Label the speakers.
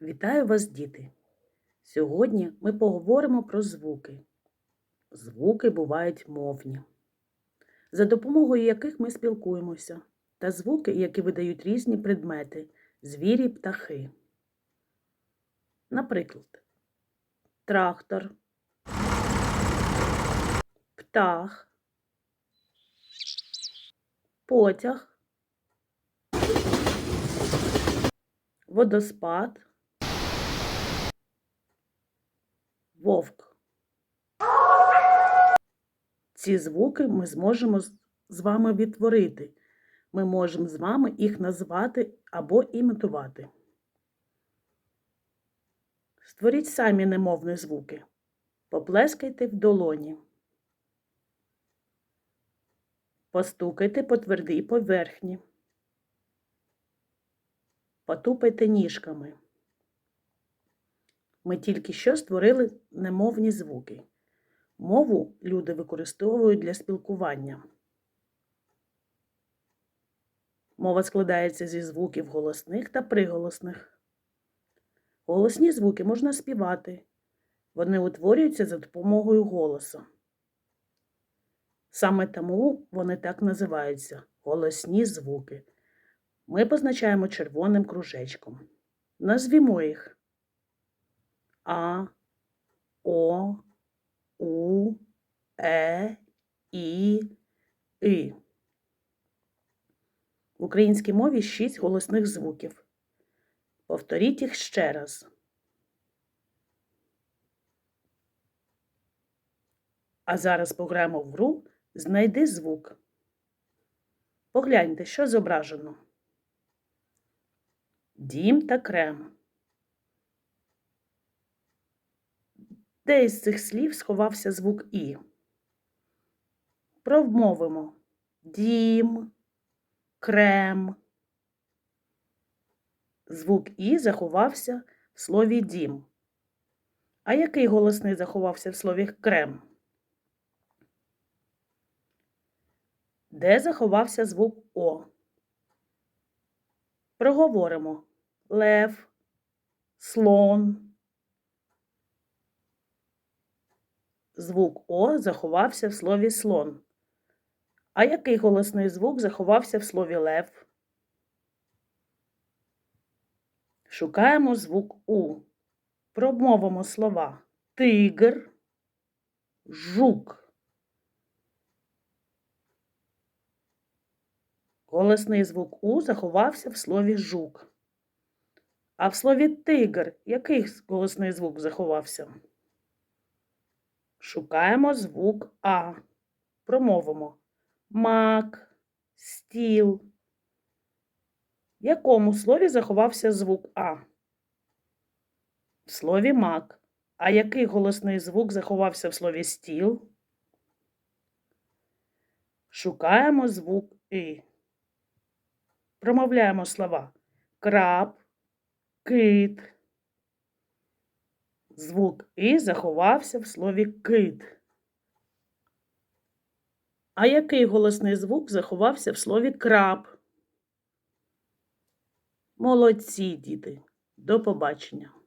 Speaker 1: Вітаю вас, діти! Сьогодні ми поговоримо про звуки. Звуки бувають мовні, за допомогою яких ми спілкуємося, та звуки, які видають різні предмети, звірі, птахи. Наприклад, трактор, птах, потяг, водоспад. Вовк. Ці звуки ми зможемо з- вами відтворити. Ми можемо з вами їх назвати або імітувати. Створіть самі немовні звуки. Поплескайте в долоні. Постукайте по твердій поверхні. Потупайте ніжками. Ми тільки що створили немовні звуки. Мову люди використовують для спілкування. Мова складається зі звуків голосних та приголосних. Голосні звуки можна співати. Вони утворюються за допомогою голосу. Саме тому вони так називаються голосні звуки. Ми позначаємо червоним кружечком. Назвімо їх. А, О, У, Е, І, И. В українській мові шість голосних звуків. Повторіть їх ще раз. А зараз пограємо в гру Знайди звук. Погляньте, що зображено. Дім та крем. Де із цих слів сховався звук І? Промовимо дім, крем. Звук І заховався в слові дім. А який голосний заховався в слові крем? Де заховався звук О? Проговоримо лев, слон. Звук О заховався в слові слон. А який голосний звук заховався в слові лев? Шукаємо звук У. Промовимо слова тигр, жук. Голосний звук У заховався в слові жук. А в слові тигр який голосний звук заховався? Шукаємо звук А. Промовимо мак, стіл. В якому слові заховався звук А? В слові мак. А який голосний звук заховався в слові стіл? Шукаємо звук І. Промовляємо слова краб, кит. Звук І заховався в слові кит. А який голосний звук заховався в слові краб? Молодці, діти. До побачення.